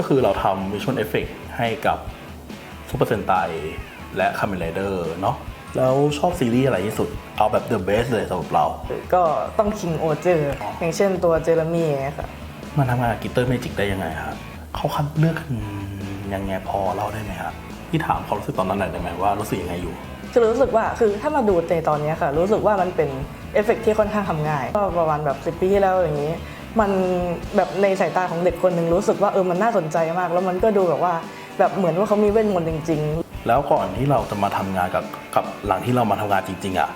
ก็คือเราทำ Visual Effect ให้กับ Super Sentai และ Kamen Rider เนาะแล้วชอบซีรีส์อะไรที่สุด เอาแบบ The Best เลยสำหรับเรา ก็ต้องคิงโอเจอร์อย่างเช่นตัวเจอร์มี่ค่ะมาทำงานกับกิตเตอร์เมจิกได้ยังไงครับเขาคัดเลือกกันยังไงพอเล่าได้ไหมครับที่ถามความรู้สึกตอนนั้นหน่อยได้ไหมว่ารู้สึกยังไงอยู่คือรู้สึกว่าคือถ้ามาดูในตอนเนี้ยค่ะ รู้สึกว่ามันเป็นเอฟเฟกต์ที่ค่อนข้างทำง่าย ก็ประมาณแบบ10ปีที่แล้วอย่างนี้ มันแบบในสายตาของเด็กคนหนึ่งรู้สึกว่าเออมันน่าสนใจมาก แล้วมันก็ดูแบบว่าแบบเหมือนว่าเขามีเวทมนต์จริงแล้วก่อนที่เราจะมาทำงานกับกับหลังที่เรามาทำงานจริง ๆอะ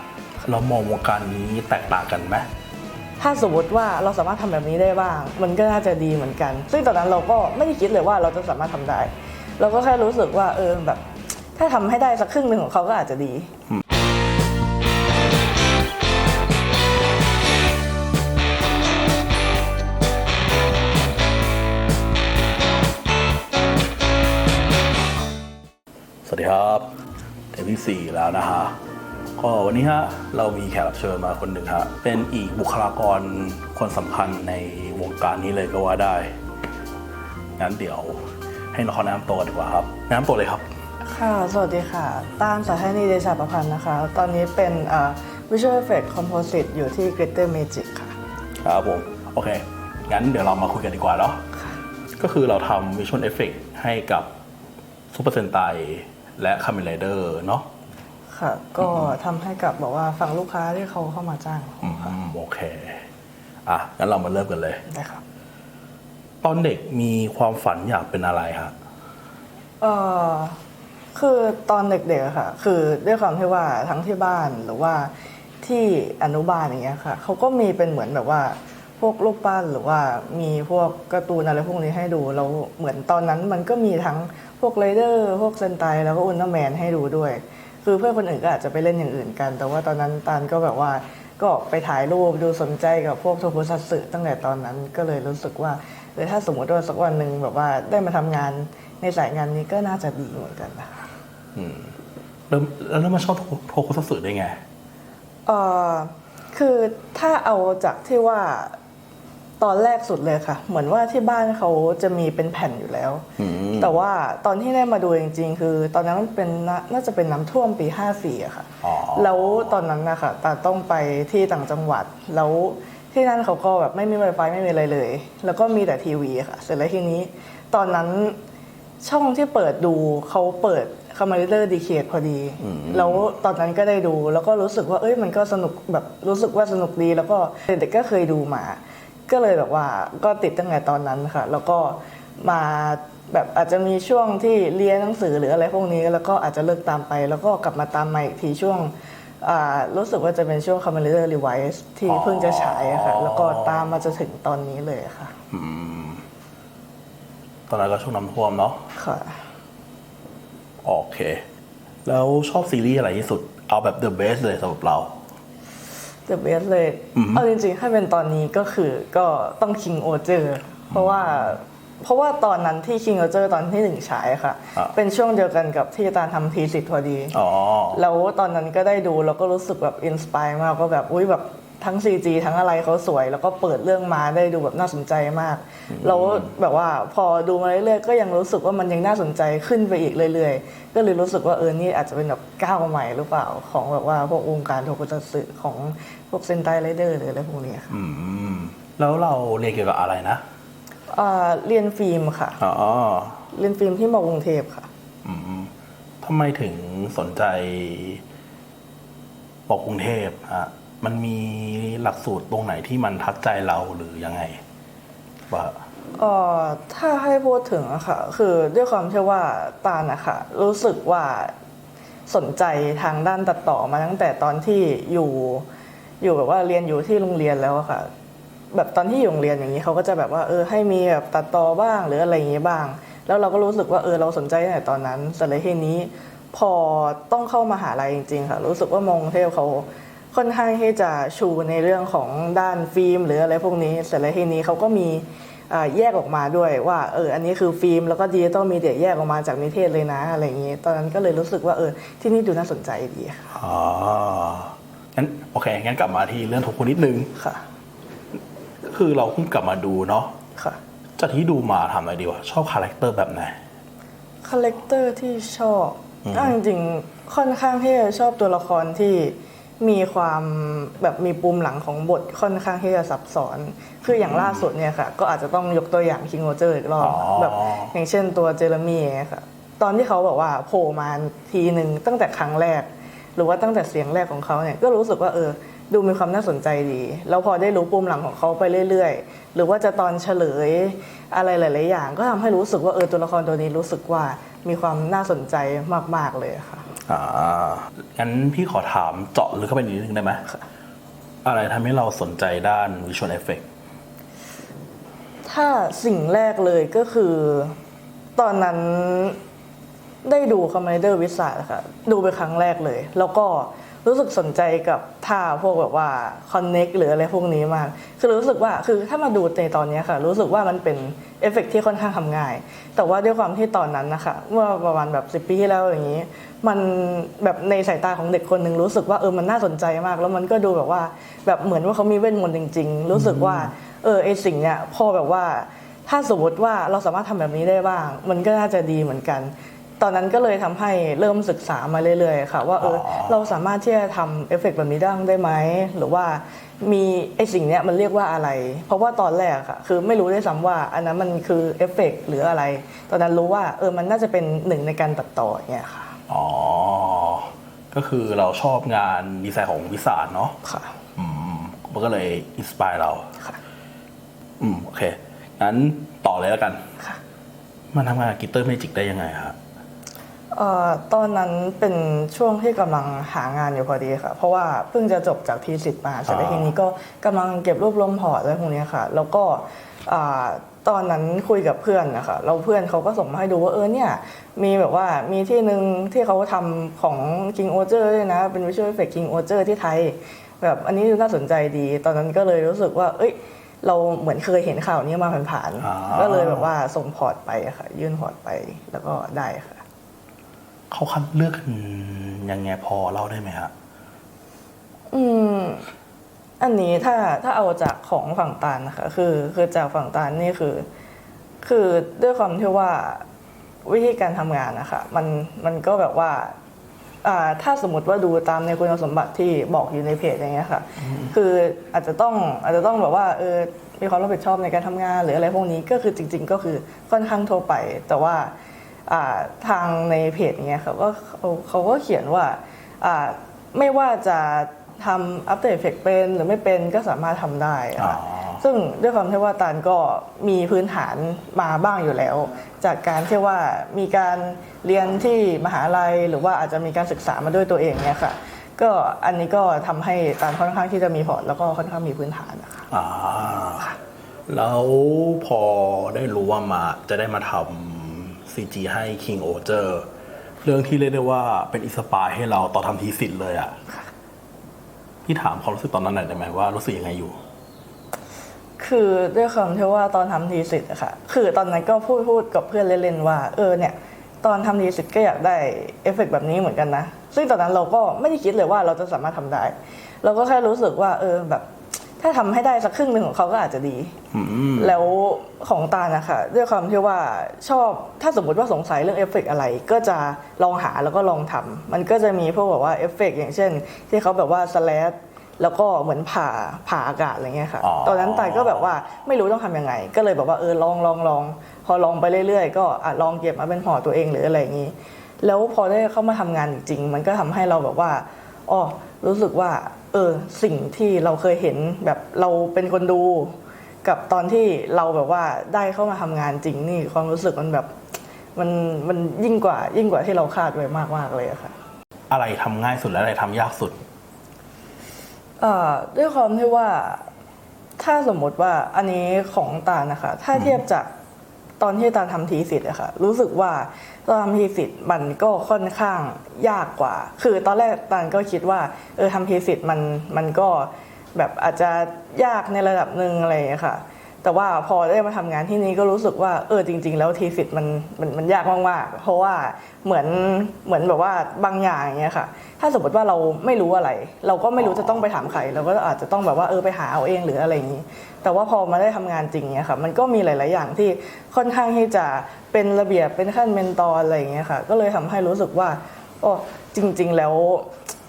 เรามองวงการนี้แตกต่างกันไหมๆถ้าสมมติว่าเราสามารถทำแบบนี้ได้บ้าง มันก็น่าจะดีเหมือนกัน ซึ่งตอนนั้นเราก็ไม่ได้คิดเลยว่าเราจะสามารถทำได้ เราก็แค่รู้สึกว่าเออแบบ ถ้าทำให้ได้สักครึ่งหนึ่งของเขาก็อาจจะดี ครับเทปที่สี่แล้วนะฮะก็วันนี้ฮะเรามีแขกรับเชิญมาคนหนึ่งฮะเป็นอีกบุคลากรคนสำคัญในวงการนี้เลยก็ว่าได้งั้นเดี๋ยวให้น้องเขาแนะนำตัวกันดีกว่าครับแนะนำตัวเลยครับ ค่ะ สวัสดีค่ะต้านสาธานีเดชาประพันธ์นะคะ ตอนนี้เป็นเอ่อ Visual Effect Composite อยู่ที่ Glitter Magic ค่ะ ครับผม โอเค งั้นเดี๋ยวเรามาคุยกันดีกว่าเนาะก็คือเราทำ Visual Effect ให้กับ Super Sentai และ Kamen Rider เนาะค่ะ ก็ทำให้กับบอกว่าฝั่งลูกค้าที่เขาเข้ามาจ้างอืมโอเค อะ งั้นเรามาเริ่มกันเลย ได้ครับ ตอนเด็กมีความฝันอยากเป็นอะไรฮะ เอ่อคือตอนเด็กๆอะค่ะ คือด้วยความที่ว่าทั้งที่บ้านหรือว่าที่อนุบาลอย่างเงี้ยค่ะเขาก็มีเป็นเหมือนแบบว่าพวกรูปปั้นหรือว่ามีพวกการ์ตูนอะไรพวกนี้ให้ดูแล้วเหมือนตอนนั้นมันก็มีทั้งพ วกไรเดอร์พวกเซนไตแล้วก็อุลตร้าแมนให้ดูด้วย คือเพื่อนคนอื่นก็อาจจะไปเล่นอย่างอื่นกัน แต่ว่าตอนนั้นตานก็แบบว่าก็ไปถ่ายรูปดูสนใจกับพวกโทโพซัตสึตั้งแต่ตอนนั้นก็เลยรู้สึกว่าเออถ้าสมมติว่าสักวันหนึ่งแบบว่าได้มาทำงานในสายงานนี้ก็น่าจะดีเหมือนกันนะคะอืมเริ่มแล้วเริ่มมาชอบโทโคซัตสึได้ไงเอ่อคือถ้าเอาจากที่ว่า ตอนแรกสุดเลยค่ะ เหมือนว่าที่บ้านเขาจะมีเป็นแผ่นอยู่แล้วอืมแต่ว่าตอนที่ได้มาดูจริง ๆ คือ ตอนนั้นมันเป็นน่าน่าจะเป็นน้ำท่วมปี 54อะค่ะ อ๋อ แล้วตอนนั้นนะคะตาต้องไปที่ต่างจังหวัด แล้วที่นั่นเขาก็แบบไม่มี Wi-Fi ไม่มีอะไรเลย แล้วก็มีแต่ทีวีค่ะ เสร็จแล้วทีนี้ ตอนนั้นช่องที่เปิดดูเขาเปิดคามาริเดอร์ดีเคทพอดี แล้วตอนนั้นก็ได้ดู แล้วก็รู้สึกว่าเอ้ยมันก็สนุกแบบรู้สึกว่าสนุกดี แล้วก็เด็กๆก็เคยดูมา ก็เลยแบบว่าก็ติดตั้งแต่ตอนนั้นค่ะ แล้วก็มาแบบอาจจะมีช่วงที่เรียนหนังสือหรืออะไรพวกนี้ แล้วก็อาจจะเลิกตามไป แล้วก็กลับมาตามมาอีกทีช่วงอ่ารู้สึกว่าจะเป็นช่วง c o m m a n d e r Revise ที่เพิ่งจะฉายอะค่ะ แล้วก็ตามมาจนถึงตอนนี้เลยค่ะอืมตอนนั้นก็ช่วงน้ำท่วมเนาะค่ะโอเค แล้วชอบซีรีส์อะไรที่สุด เอาแบบ The Best เลยสำหรับเรา The best เลย เอาจริงๆ ถ้าเป็นตอนนี้ก็คือก็ต้อง King o j e r เพราะว่าเพราะว่าตอนนั้นที่ King o j e r ตอนที่หนึ่งฉายค่ะอะ เป็นช่วงเดียวกันกับที่ตาทำทีสิทธ์พอดีอ๋อแล้วตอนนั้นก็ได้ดูแล้วก็รู้สึกแบบอินสปายมากก็แบบอุ้ยแบบ ทั้ง CG ทั้งอะไรเขาสวย แล้วก็เปิดเรื่องมาได้ดูแบบน่าสนใจมากแล้วแบบว่าพอดูมาเรื่อยๆก็ยังรู้สึกว่ามันยังน่าสนใจขึ้นไปอีกเรื่อยๆ ก็เลยรู้สึกว่าเออนี่อาจจะเป็นแบบก้าวใหม่หรือเปล่าของแบบว่าพวกวงการโทกุตัตสึของพวกเซนไตไรเดอร์หรืออะไรพวกนี้ค่ะอืมแล้วเราเรียนเกี่ยวกับอะไรนะอ่าเรียนฟิล์มค่ะอ๋อเรียนฟิล์มที่มอกรุงเทพค่ะอืมทำไมถึงสนใจบอกกรุงเทพฮะ มันมีหลักสูตรตรงไหนที่มันทัดใจเราหรือยังไงว่าเอ่อถ้าให้พูดถึงอะค่ะ คือด้วยความที่ว่าตาลนะค่ะ รู้สึกว่าสนใจทางด้านตัดต่อมาตั้งแต่ตอนที่อยู่อยู่แบบว่าเรียนอยู่ที่โรงเรียนแล้วอะค่ะ แบบตอนที่อยู่โรงเรียนอย่างนี้เขาก็จะแบบว่าเออให้มีแบบตัดต่อบ้างหรืออะไรอย่างนี้บ้าง แล้วเราก็รู้สึกว่าเออเราสนใจตั้งแต่ตอนนั้นแต่เลยทีนี้ พอต้องเข้ามาหาลัยจริง ๆ ค่ะ รู้สึกว่ามองเทพเขา ค่อนข้างที่จะชูในเรื่องของด้านฟิล์มหรืออะไรพวกนี้เสร็จแล้วทีนี้เขาก็มีอ่าแยกออกมาด้วยว่าเอออันนี้คือฟิล์มแล้วก็ดิจิตอลมีเดียแยกออกมาจากนิเทศเลยนะอะไรอย่างนี้ ตอนนั้นก็เลยรู้สึกว่าเออที่นี่ดูน่าสนใจดีค่ะอ๋องั้นโอเคงั้นกลับมาที่เรื่องทุกคนนิดนึงค่ะก็คือเราเพิ่งกลับมาดูเนาะค่ะจากที่ดูมาทำอะไรดีวะชอบคาแรคเตอร์แบบไหนคาแรคเตอร์ที่ชอบอะจริงๆค่อนข้างที่จะชอบตัวละครที่ มีความแบบมีปุ่มหลังของบทค่อนข้างที่จะซับซ้อน คืออย่างล่าสุดเนี่ยค่ะ ก็อาจจะต้องยกตัวอย่างคิงโอเจอร์อีกรอบอ๋อแบบอย่างเช่นตัวเจอร์มี่เนี่ยค่ะ ตอนที่เขาบอกว่าโผล่มาทีหนึ่งตั้งแต่ครั้งแรก หรือว่าตั้งแต่เสียงแรกของเขาเนี่ยก็รู้สึกว่าเออ ดูมีความน่าสนใจดี แล้วพอได้รู้ปุ่มหลังของเขาไปเรื่อยๆ หรือว่าจะตอนเฉลยอะไรหลาย ๆ อย่าง ก็ทำให้รู้สึกว่าเออตัวละครตัวนี้รู้สึกว่ามีความน่าสนใจมากๆเลยค่ะ อ่างั้นพี่ขอถามเจาะลึกเข้าไปนิดนึงได้ไหมอะไรทำให้เราสนใจด้าน Visual Effect ถ้าสิ่งแรกเลยก็คือ ตอนนั้นได้ดูคอมเมเดอร์วิสาค่ะ ดูไปครั้งแรกเลย แล้วก็ รู้สึกสนใจกับท่าพวกแบบว่าคอนเน็กหรืออะไรพวกนี้มาก คือรู้สึกว่าคือถ้ามาดูในตอนนี้ค่ะ รู้สึกว่ามันเป็นเอฟเฟกต์ที่ค่อนข้างทำง่าย แต่ว่าด้วยความที่ตอนนั้นนะคะเมื่อประมาณแบบ10ปีที่แล้วอย่างนี้ มันแบบในสายตาของเด็กคนหนึ่งรู้สึกว่าเออมันน่าสนใจมาก แล้วมันก็ดูแบบว่าแบบเหมือนว่าเขามีเวทมนต์จริง ๆ รู้สึกว่าเออไอสิ่งเนี้ยพอแบบว่าถ้าสมมติว่าเราสามารถทำแบบนี้ได้บ้าง มันก็น่าจะดีเหมือนกัน ตอนนั้นก็เลยทำให้เริ่มศึกษามาเรื่อยๆค่ะ ว่าเอออ๋อเราสามารถที่จะทำเอฟเฟกต์แบบนี้ได้ได้ไหมหรือว่ามีไอสิ่งเนี้ยมันเรียกว่าอะไร เพราะว่าตอนแรกค่ะคือไม่รู้ด้วยซ้ำว่า อันนั้นมันคือเอฟเฟกต์หรืออะไร ตอนนั้นรู้ว่าเออมันน่าจะเป็นหนึ่งในการตัดต่ออย่างเงี้ยค่ะอ๋อก็คือเราชอบงานดีไซน์ของวิสาเนาะค่ะอืมมันก็เลยอินสปายเราค่ะอืมโอเคงั้นต่อเลยแล้วกันค่ะมันทำงานกับกิตเตอร์เมจิกได้ยังไงฮะ เอ่อตอนนั้นเป็นช่วงที่กำลังหางานอยู่พอดีค่ะ เพราะว่าเพิ่งจะจบจากทีสิทธิ์มาเสร็จแล้วอ่าทีนี้ก็กำลังเก็บรวบรวมพอร์ตอะไรพวกนี้ค่ะ แล้วก็อ่าตอนนั้นคุยกับเพื่อนนะคะแล้วเพื่อนเขาก็ส่งมาให้ดูว่าเออเนี่ยมีแบบว่ามีที่หนึ่งที่เขาทำของ King o เ e r ด้วยนะ เป็น Visual Effect King o เ e r ที่ไทย แบบอันนี้น่าสนใจดี ตอนนั้นก็เลยรู้สึกว่า เอ้ย เราเหมือนเคยเห็นข่าวนี้มาผ่านอ่า ๆก็เลยแบบว่าส่งพอร์ตไปอะค่ะ ยื่นพอร์ตไปแล้วก็ได้ค่ะ เขาคัดเลือกกันยังไงพอเล่าได้ไหมฮะอืม อันนี้ถ้าถ้าเอาจากของฝั่งตาลนะคะ คือ คือจากฝั่งตาลนี่คือ คือด้วยความที่ว่าวิธีการทำงานนะคะมันมันก็แบบว่าอ่า ถ้าสมมติว่าดูตามในคุณสมบัติที่บอกอยู่ในเพจอย่างเงี้ยค่ะ คืออาจจะต้องอาจจะต้องแบบว่าเออมีความรับผิดชอบในการทำงาน หรืออะไรพวกนี้ก็คือจริง ๆ ก็คือค่อนข้างทั่วไป แต่ว่าอ่า ทางในเพจเนี้ยเขาก็เขาเขาก็เขียนว่าอ่าไม่ว่าจะทำอัปเดตเฟกเป็นหรือไม่เป็นก็สามารถทำได้อะค่ะอ๋อซึ่งด้วยความที่ว่าตาลก็มีพื้นฐานมาบ้างอยู่แล้ว จากการที่ว่ามีการเรียนที่มหาลัย หรือว่าอาจจะมีการศึกษามาด้วยตัวเองเนี่ยค่ะก็อันนี้ก็ทำให้ตาลค่อนข้างที่จะมีพอร์ตแล้วก็ค่อนข้างมีพื้นฐานนะคะอ่าแล้วพอได้รู้ว่ามาจะได้มาทำ CG ให้ King o เ e r เรื่องที่เรียกได้ว่าเป็นอิสปายให้เราต่อนทำทีสิทธิ์เลยอะ่ะพี่ถามความรู้สึกตอนนั้นหน่อยได้ไหมว่ารู้สึกยังไงอยู่ คือด้วยความที่ว่าตอนทำทีสิทธ์อะค่ะ คือตอนนั้นก็พูดพูดกับเพื่อนเล่นๆว่า เออเนี่ย ตอนทำทีสิทธ์ก็อยากได้เอฟเฟกต์แบบนี้เหมือนกันนะ ซึ่งตอนนั้นเราก็ไม่ได้คิดเลยว่าเราจะสามารถทำได้ เราก็แค่รู้สึกว่า เออแบบ ถ้าทำให้ได้สักครึ่งหนึ่งของเขาก็อาจจะดีอืมแล้วของตาลนะคะด้วยความที่ว่าชอบถ้าสมมติว่าสงสัยเรื่องเอฟเฟกต์อะไร ก็จะลองหาแล้วก็ลองทำมันก็จะมีพวกแบบว่าเอฟเฟกต์อย่างเช่น ที่เขาแบบว่าสแลดแล้วก็เหมือนผ่าผ่าอากาศอะไรเงี้ยค่ะอ๋อตอนนั้นตาลก็แบบว่าไม่รู้ต้องทำยังไง ก็เลยแบบว่าเออลองลองลองพอลองไปเรื่อยๆ ก็อะลองเก็บมาเป็นห่อตัวเองหรืออะไรอย่างนี้ แล้วพอได้เข้ามาทำงานจริงๆมันก็ทำให้เราแบบว่าอ๋อ รู้สึกว่า เออสิ่งที่เราเคยเห็นแบบเราเป็นคนดู กับตอนที่เราแบบว่าได้เข้ามาทำงานจริงนี่ความรู้สึกมันแบบมันมันยิ่งกว่ายิ่งกว่าที่เราคาดไว้มากๆเลยอะค่ะ อะไรทำง่ายสุดและอะไรทำยากสุดเอ่อด้วยความที่ว่าถ้าสมมติว่าอันนี้ของตาลนะคะ ถ้าเทียบจาก ตอนที่ตาทำทีสิทธ์อะค่ะรู้สึกว่าตอนทำทีสิทธ์มันก็ค่อนข้างยากกว่า คือตอนแรกตาลก็คิดว่าเออทำทีสิทธ์มันมันก็แบบอาจจะยากในระดับหนึ่งอะไรอย่างเงี้ค่ะ แต่ว่าพอได้มาทำงานที่นี้ก็รู้สึกว่าเออจริง ๆ แล้วทีสิทธ์มันมันมันยากมากๆเพราะว่าเหมือนเหมือนแบบว่าบางอย่างอย่างเงี้ยค่ะ ถ้าสมมติว่าเราไม่รู้อะไร เราก็ไม่รู้จะต้องไปถามใครเราก็อาจจะต้องแบบว่าเออไปหาเอาเองหรืออะไรอย่างนี้ แต่ว่าพอมาได้ทำงานจริงเนี่ยค่ะมันก็มีหลาย ๆ อย่างที่ค่อนข้างที่จะเป็นระเบียบเป็นขั้นเมนตอร์อะไรอย่างเงี้ยค่ะก็เลยทำให้รู้สึกว่าโอ้จริง ๆ แล้ว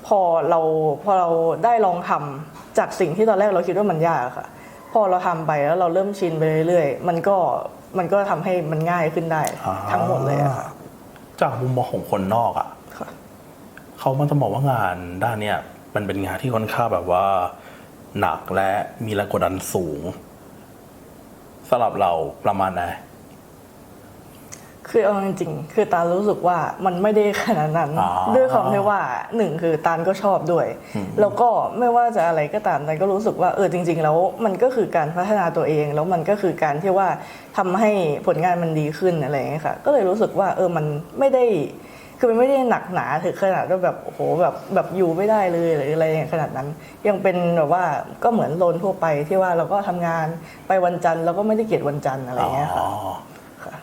พอเราพอเราได้ลองทำจากสิ่งที่ตอนแรกเราคิดว่ามันยากอะค่ะ พอเราทำไปแล้วเราเริ่มชินไปเรื่อย ๆ มันก็มันก็ทำให้มันง่ายขึ้นได้อ่าทั้งหมดเลยอะค่ะจากมุมมองของคนนอกอะ่ะค่ะเขามันจะบอกว่างานด้านเนี้ยมันเป็นงานที่ค่อนข้างแบบว่า หนักและมีแรงกดดันสูงสำหรับเราประมาณไหนคือเอาจริงๆคือตาลรู้สึกว่ามันไม่ได้ขนาดนั้นอ๋อด้วยความที่ว่าหนึ่งคือตาลก็ชอบด้วยอืมแล้วก็ไม่ว่าจะอะไรก็ตามตาลก็รู้สึกว่าเออจริง ๆ แล้วมันก็คือการพัฒนาตัวเอง แล้วมันก็คือการที่ว่าทำให้ผลงานมันดีขึ้นอะไรอย่างเงี้ยค่ะ ก็เลยรู้สึกว่าเออมันไม่ได้ คือมันไม่ได้หนักหนาถึงขนาดว่าแบบโอ้โหแบบแบบอยู่ไม่ได้เลยหรืออะไรขนาดนั้น ยังเป็นแบบว่าก็เหมือนโลนทั่วไปที่ว่าเราก็ทำงานไปวันจันทร์เราก็ไม่ได้เกลียดวันจันทร์อะไรอย่างเงี้ยค่ะอ๋อค่ะ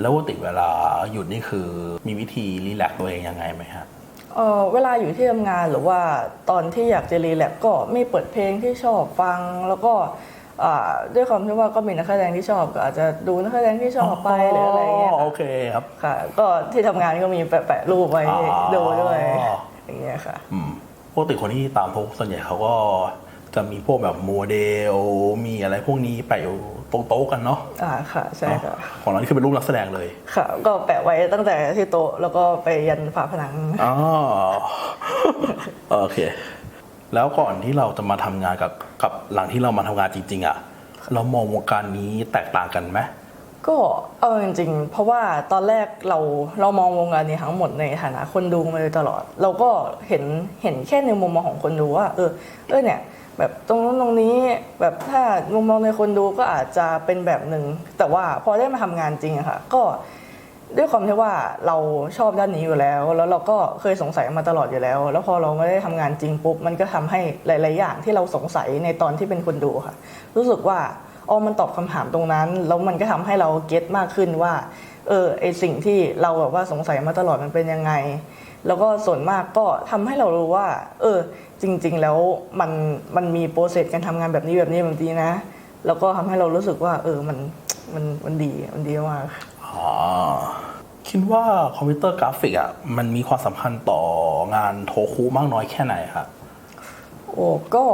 แล้วปกติเวลาหยุดนี่คือมีวิธีรีแลกซ์ตัวเองยังไงไหมฮะเออเวลาอยู่ที่ทำงานหรือว่าตอนที่อยากจะรีแลกซ์ก็มีเปิดเพลงที่ชอบฟังแล้วก็อ่า ด้วยความที่ว่าก็มีนักแสดงที่ชอบก็อาจจะดูนักแสดงที่ชอบไปหรืออะไรเงี้ยโอเคครับค่ะ ก็ที่ทำงานก็มีแปะๆรูปไว้อ๋อดูด้วยอย่างเงี้ยค่ะอืมปกติคนที่ตามพวกส่วนใหญ่เขาก็จะมีพวกแบบโมเดลมีอะไรพวกนี้แปะอยู่ตรงโต๊ะกันเนาะอ่าค่ะใช่ค่ะของเรานี่คือเป็นรูปนักแสดงเลย ค่ะ ก็แปะไว้ตั้งแต่ที่โต๊ะแล้วก็ไปยันฝาผนังอ๋อโอเค แล้วก่อนที่เราจะมาทำงานกับกับหลังที่เรามาทำงานจริงๆอะเรามองวงการนี้แตกต่างกันไหมก็เอาจริงๆ เพราะว่าตอนแรกเราเรามองวงการนี้ทั้งหมดในฐานะคนดูมาโดยตลอด เราก็เห็นเห็นแค่ในมุมมองของคนดูว่า เออเออเนี่ยแบบตรงนู้นตรงนี้แบบถ้ามุมมองในคนดูก็อาจจะเป็นแบบหนึ่งแต่ว่าพอได้มาทำงานจริงอะค่ะก็ ด้วยความที่ว่าเราชอบด้านนี้อยู่แล้ว แล้วเราก็เคยสงสัยมาตลอดอยู่แล้ว แล้วพอเราไม่ได้ทำงานจริงปุ๊บมันก็ทำให้หลาย ๆ อย่างที่เราสงสัยในตอนที่เป็นคนดูค่ะ รู้สึกว่าอ๋อมันตอบคำถามตรงนั้น แล้วมันก็ทำให้เราเก็ตมากขึ้นว่า เออไอสิ่งที่เราแบบว่าสงสัยมาตลอดมันเป็นยังไง แล้วก็ส่วนมากก็ทำให้เรารู้ว่า เออ จริง ๆ แล้วมันมันมีโปรเซสการทำงานแบบนี้แบบนี้แบบนี้นะ แล้วก็ทำให้เรารู้สึกว่า เออมันมันมันดีมันดีมากอ๋อ คิดว่าคอมพิวเตอร์กราฟิกอะมันมีความสำคัญต่องานโทคุมากน้อยแค่ไหนครับโอ้ก็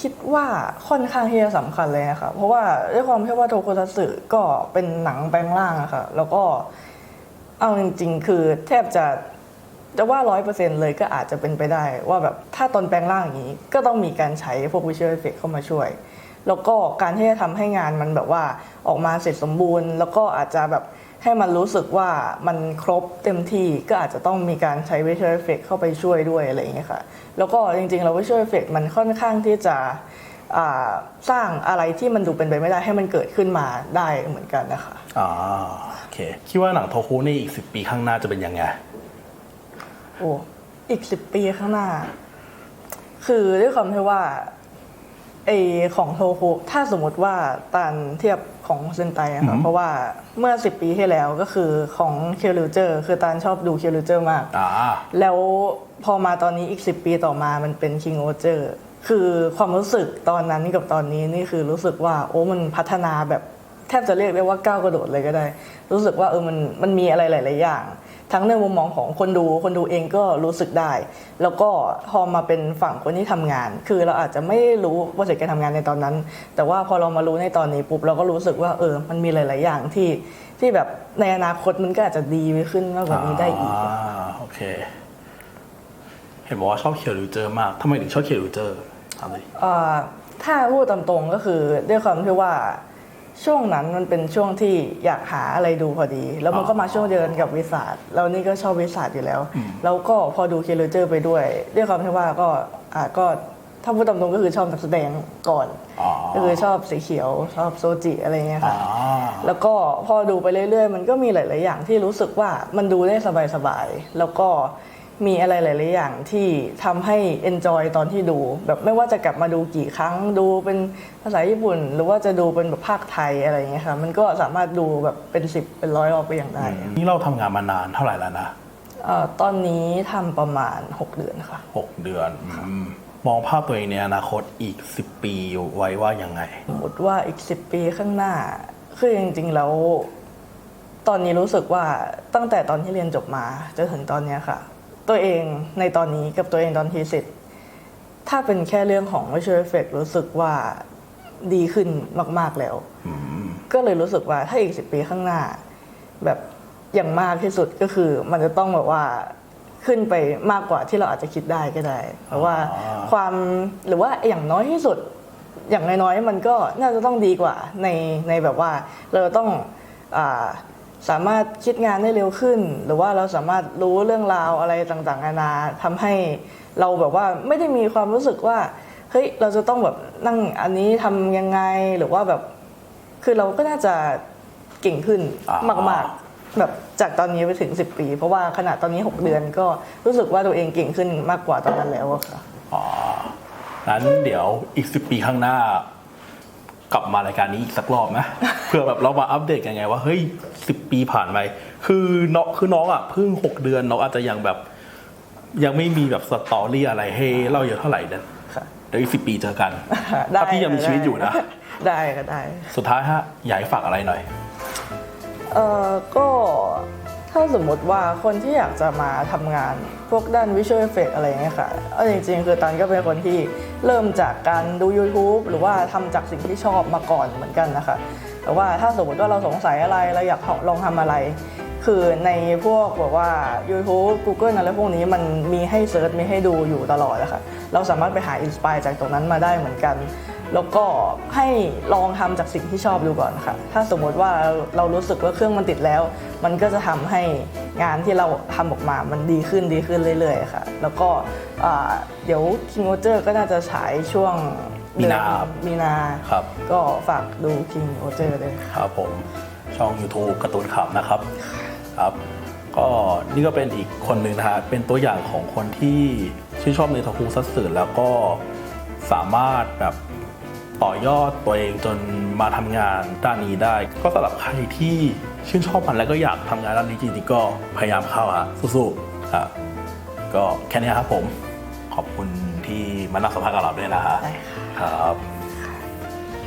คิดว่าค่อนข้างที่จะสำคัญเลยนะคะเพราะว่าด้วยความที่ว่าโทโคทัตสึก็เป็นหนังแปลงร่างอะค่ะแล้วก็เอาจริงๆ คือแทบจะจะว่าร้อยเปอร์เซ็นต์เลยก็อาจจะเป็นไปได้ ว่าแบบถ้าตอนแปลงร่างอย่างนี้ ก็ต้องมีการใช้พวกวิชวลเอฟเฟกเข้ามาช่วย แล้วก็การที่จะทำให้งานมันแบบว่าออกมาเสร็จสมบูรณ์ แล้วก็อาจจะแบบ ให้มันรู้สึกว่ามันครบเต็มที่ก็อาจจะต้องมีการใช้ visual effect เข้าไปช่วยด้วยอะไรอย่างเงี้ยค่ะ แล้วก็จริงๆ แล้ว visual effect มันค่อนข้างที่จะอ่าสร้างอะไรที่มันดูเป็นไปไม่ได้ให้มันเกิดขึ้นมาได้เหมือนกันนะคะอ่าโอเค คิดว่าหนังโทคุในอีกสิบปีข้างหน้าจะเป็นยังไง โอ้ อีกสิบปีข้างหน้า คือด้วยความที่ว่าไอของโทคุถ้าสมมติว่าตานเทียบ ของเซนไตอะค่ะอืมเพราะว่าเมื่อสิบปีที่แล้วก็คือของเคียวริวเจอร์คือตานชอบดูเคียวริวเจอร์มาก อ่า แล้วพอมาตอนนี้อีก 10 ปีต่อมามันเป็น King o เจอร์คือความรู้สึกตอนนั้นกับตอนนี้นี่คือรู้สึกว่าโอ้มันพัฒนาแบบแทบจะเรียกได้ว่าก้าวกระโดดเลยก็ได้ รู้สึกว่าเออมันมันมีอะไรหลาย ๆ อย่าง ทั้งในมุมมองของคนดูคนดูเองก็รู้สึกได้ แล้วก็พอมาเป็นฝั่งคนที่ทำงาน คือเราอาจจะไม่รู้ว่าเสร็จการทำงานในตอนนั้น แต่ว่าพอเรามารู้ในตอนนี้ปุ๊บเราก็รู้สึกว่าเออมันมีหลาย ๆ อย่างที่ที่แบบในอนาคตมันก็อาจจะดีไปขึ้นมากกว่านี้ได้อีกอ่าโอเค เห็นบอกว่าชอบเคียวริวเจอร์มากทำไมถึงชอบเคียวริวเจอร์ทำเลยเอ่อถ้าพูดตามตรงก็คือด้วยความที่ว่า ช่วงนั้นมันเป็นช่วงที่อยากหาอะไรดูพอดี แล้วมันก็มาช่วงเดียวกันกับวิสาดแล้วนี่ก็ชอบวิสาดอยู่แล้ว แล้วก็พอดูเคเลเจอร์ไปด้วย ด้วยความที่ว่าก็อ่าก็ถ้าพูดตามตรงก็คือชอบนักแสดงก่อนอ๋อก็คือชอบสีเขียวชอบโซจิอะไรเงี้ยอ่าค่ะแล้วก็พอดูไปเรื่อยๆ มันก็มีหลาย ๆ อย่างที่รู้สึกว่ามันดูได้สบายๆแล้วก็ มีอะไรหลายๆอย่างที่ทำให้ enjoy ตอนที่ดู แบบไม่ว่าจะกลับมาดูกี่ครั้งดูเป็นภาษาญี่ปุ่น หรือว่าจะดูเป็นแบบภาคไทยอะไรอย่างเงี้ยค่ะมันก็สามารถดูแบบเป็นสิบเป็นร้อยรอบไปอย่างได้นี่เราทำงานมานานเท่าไหร่แล้วนะเอ่อตอนนี้ทำประมาณ 6 เดือนค่ะ หกเดือนอืมมองภาพตัวเองในอนาคตอีก 10 ปีไว้ว่ายังไง สมมติว่าอีกสิปีข้างหน้า คือจริงๆแล้ว ตอนนี้รู้สึกว่าตั้งแต่ตอนที่เรียนจบมาจนถึงตอนเนี้ยค่ะ ตัวเองในตอนนี้กับตัวเองตอนทีสิทธ์ถ้าเป็นแค่เรื่องของ visual effect รู้สึกว่าดีขึ้นมาก ๆแล้ว ก็เลยรู้สึกว่าถ้าอีกสิปีข้างหน้า แบบอย่างมากที่สุดก็คือ มันจะต้องแบบว่าขึ้นไปมากกว่าที่เราอาจจะคิดได้ก็ได้ เพราะว่าอ่าความหรือว่าอย่างน้อยที่สุด อย่างน้อยๆมันก็น่าจะต้องดีกว่าในในแบบว่าเราต้องอา สามารถคิดงานได้เร็วขึ้น หรือว่าเราสามารถรู้เรื่องราวอะไรต่างๆนานาทำให้เราแบบว่าไม่ได้มีความรู้สึกว่าเฮ้ยเราจะต้องแบบนั่งอันนี้ทำยังไงหรือว่าแบบ คือเราก็น่าจะเก่งขึ้นอ่ามมากๆแบบจากตอนนี้ไปถึง 10 ปี เพราะว่าขนาดตอนนี้ 6 เดือนก็รู้สึกว่าตัวเองเก่งขึ้นมากกว่าตอนนั้นแล้วอะค่ะอ๋อนั้นเดี๋ยวอีก 10 ปีข้างหน้า กลับมารายการนี้อีกสักรอบนะ เพื่อแบบเรามาอัปเดตกันไงว่าเฮ้ย10ปีผ่านไปคือน้องคือน้องอะเพิ่ง6เดือนน้องอาจจะยังแบบ ยังไม่มีแบบสตอรี่อะไรให้เล่าเยอะเท่าไหร่เนยค่ะเดี๋ยวอีก10ปีเจอกันได้ถ้าพี่ยังมีชีวิตอยู่นะ ได้ก็ได้ สุดท้ายฮะอยากให้ฝากอะไรหน่อย เอ่อก็ ถ้าสมมติว่าคนที่อยากจะมาทำงานพวกด้านวิชวลเอฟเฟกอะไรอย่างเงี้ยค่ะเอาจริง ๆ คือตันก็เป็นคนที่เริ่มจากการดู YouTube หรือว่าทำจากสิ่งที่ชอบมาก่อนเหมือนกันนะคะแต่ว่าถ้าสมมติว่าเราสงสัยอะไรเราอยากลองทำอะไร คือในพวกแบบว่า YouTube Google อะไรพวกนี้มันมีให้เซิร์ชมีให้ดูอยู่ตลอดนะคะเราสามารถไปหาอินสปายจากตรงนั้นมาได้เหมือนกัน แล้วก็ให้ลองทำจากสิ่งที่ชอบดูก่อนค่ะ ถ้าสมมติว่าเรารู้สึกว่าเครื่องมันติดแล้ว มันก็จะทำให้งานที่เราทำออกมามันดีขึ้นดีขึ้นเรื่อยๆค่ะ แล้วก็อ่าเดี๋ยว King Roger ก็น่าจะฉายช่วงมีนาเดือมีนาครับก็ฝากดู King Roger ด้วยค่ะครับผมช่อง YouTube การ์ตูนขับนะครับครับ ก็นี่ก็เป็นอีกคนหนึ่งนะฮะเป็นตัวอย่างของคนที่ชื่นชอบในทาคุซัตสึแล้วก็สามารถแบบ ต่อยอดตัวเองจนมาทำงานด้านนี้ได้ ก็สำหรับใครที่ชื่นชอบมันแล้วก็อยากทำงานด้านนี้จริงๆก็พยายามเข้าฮะสู้ๆครับก็แค่นี้ครับผมขอบคุณที่มานั่งสัมภาษณ์กับเราด้วยนะฮะได้ค่ะครับ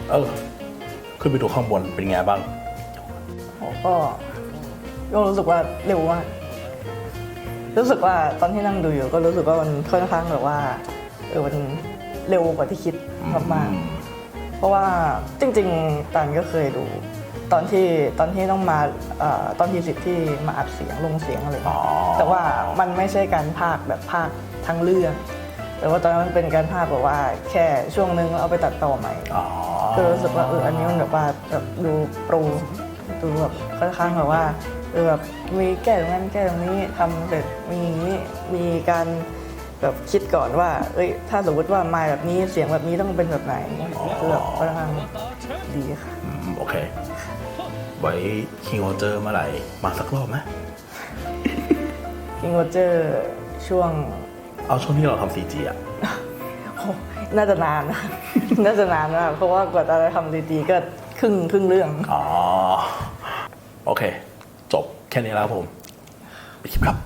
เออขึ้นไปดูข้างบนเป็นไงบ้างผมก็ก็รู้สึกว่าเร็วมากรู้สึกว่าตอนที่นั่งดูอยู่ก็รู้สึกว่ามันค่อนข้างแบบว่าเออมันเร็วกว่าที่คิดมากๆ เพราะว่าจริงๆตันก็เคยดู ตอนที่ตอนที่ต้องมาเอ่อตอนที่สิทธิ์ที่มาอัดเสียงลงเสียงอะไรอย่างเงี้ยอ๋อ แต่ว่ามันไม่ใช่การพากย์แบบพากย์ทั้งเรื่อง แต่ว่าตอนนั้นมันเป็นการพากย์แบบว่าแค่ช่วงนึงแล้วเอาไปตัดต่อใหม่ อ๋อ ก็รู้สึกว่าเอออันนี้มันแบบว่าแบบดูโปรดูแบบค่อนข้างแบบว่าเออแบบมีแก้ตรงนั้นแก้ตรงนี้ทำเสร็จมีอย่างนี้มีการ แบบคิดก่อนว่า เอ้ย ถ้าสมมติว่ามาแบบนี้เสียงแบบนี้ต้องเป็นแบบไหนคือแบบค่อนข้างดีค่ะอืมโอเค ไว้คิงโอเจอร์เมื่อไหร่มาสักรอบไหมคิงโรเจอร์ช่วงเอาช่วงที่เราทำซีจีอะ โอ้น่าจะนานนะ น่าจะนานมากเพราะว่ากว่าจะทำดีๆก็ครึ่งครึ่งเรื่อง อ๋อ โอเค จบแค่นี้แล้วครับผมไปดคลิปครับ